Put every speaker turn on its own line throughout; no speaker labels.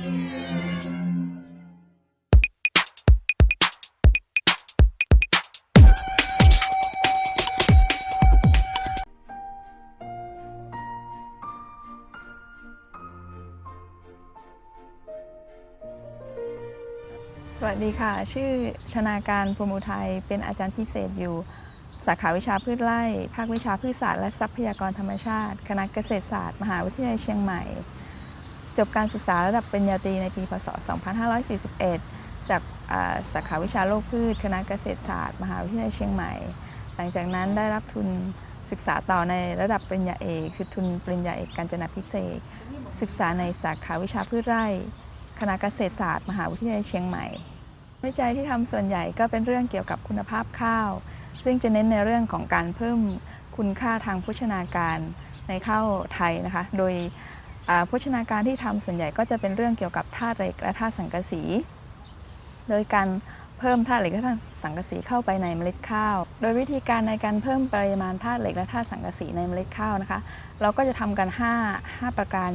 สวัสดีค่ะ ชื่อชนาการพรมุไทย เป็นอาจารย์พิเศษอยู่ สาขาวิชาพืชไร่ ภาควิชาพืชศาสตร์และทรัพยากรธรรมชาติ คณะเกษตรศาสตร์ มหาวิทยาลัยเชียงใหม่ จบการศึกษาระดับปริญญาตรีในปีพศ 2541 จากสาขาวิชาโลกพืช คณะเกษตรศาสตร์ มหาวิทยาลัยเชียงใหม่ หลังจากนั้นได้รับทุนศึกษาต่อในระดับปริญญาเอกคือทุนปริญญาเอกการจนาพิเศษ ศึกษาในสาขาวิชาพืชไร่ คณะเกษตรศาสตร์ มหาวิทยาลัยเชียงใหม่ วิจัยที่ทำส่วนใหญ่ก็เป็นเรื่องเกี่ยวกับคุณภาพข้าว ซึ่งจะเน้นในเรื่องของการเพิ่มคุณค่าทางโภชนาการในข้าวไทยนะคะ โดย โภชนาการที่ทำส่วนใหญ่ก็จะเป็นเรื่องเกี่ยวกับธาตุเหล็กและธาตุสังกะสี โดยการเพิ่มธาตุเหล็กและธาตุสังกะสีเข้าไปในเมล็ดข้าว โดยวิธีการในการเพิ่มปริมาณธาตุเหล็กและธาตุสังกะสีในเมล็ดข้าวนะคะ เราก็จะทำกัน 5 5 ประการ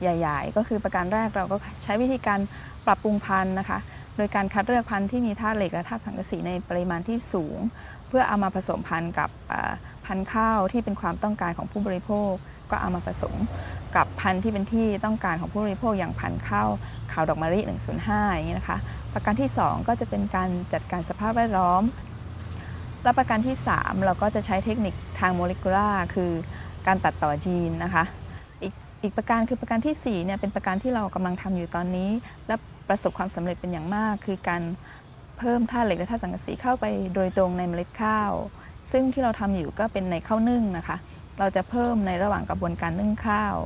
ใหญ่ ๆ ก็คือประการแรกเราก็ใช้วิธีการปรับปรุงพันธุ์นะคะ โดยการคัดเลือกพันธุ์ที่มีธาตุเหล็กและธาตุสังกะสีในปริมาณที่สูง เพื่อเอามาผสมพันธุ์กับพันธุ์ข้าวที่เป็นความต้องการของผู้บริโภค ก็เอามาผสมกับพันธุ์ที่เป็นที่ต้องการของผู้บริโภคอย่างพันธุ์ข้าวขาวดอกมะลิ 105 อย่างนี้นะคะ ประการที่ 2 ก็จะเป็นการจัดการสภาพแวดล้อม และประการที่ 3 เราก็จะใช้เทคนิคทางโมเลกุลาคือการตัดต่อยีนนะคะอีกประการคือประการที่4เนี่ยเป็นประการที่เรากำลังทำอยู่ตอนนี้ และประสบความสำเร็จเป็นอย่างมาก คือการเพิ่มธาตุเหล็กและธาตุสังกะสีเข้าไปโดยตรงในเมล็ดข้าว ซึ่งที่เราทำอยู่ก็เป็นในข้าวนึ่งนะคะ เราจะเพิ่มในระหว่างกระบวนการนึ่งข้าว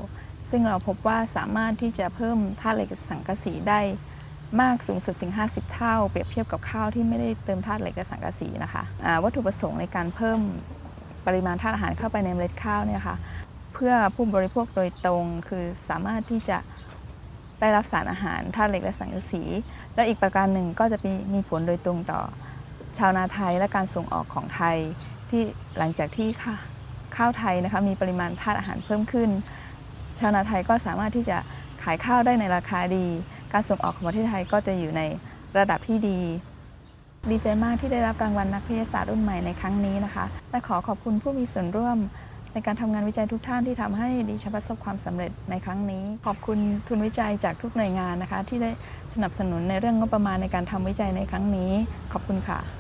ซึ่งเราพบว่าสามารถที่จะเพิ่มธาตุเหล็กสังกะสีได้มากสูงสุดถึง 50 เท่า เปรียบเทียบกับข้าวที่ไม่ได้เติมธาตุเหล็กและสังกะสีนะคะอ่าวัตถุประสงค์ในการเพิ่มปริมาณธาตุอาหารเข้าไปในเมล็ดข้าวเนี่ยค่ะเพื่อผู้บริโภคโดยตรงคือสามารถที่จะได้รับสารอาหารธาตุเหล็กและสังกะสี และอีกประการหนึ่งก็จะมีมีผลโดยตรงต่อชาวนาไทยและการส่งออกของไทยที่หลังจากที่ข้า ข้าวไทยนะคะมีปริมาณธาตุอาหารเพิ่มขึ้น ชาวนาไทยก็สามารถที่จะขายข้าวได้ในราคาดี การส่งออกของประเทศไทยก็จะอยู่ในระดับที่ดี ดีใจมากที่ได้รับรางวัลนักวิทยาศาสตร์รุ่นใหม่ในครั้งนี้นะคะและขอขอบคุณผู้มีส่วนร่วมในการทำงานวิจัยทุกท่านที่ทำให้ดิฉันประสบความสำเร็จในครั้งนี้ ขอบคุณทุนวิจัยจากทุกหน่วยงานนะคะ ที่ได้สนับสนุนในเรื่องงบประมาณในการทำวิจัยในครั้งนี้ ขอบคุณค่ะ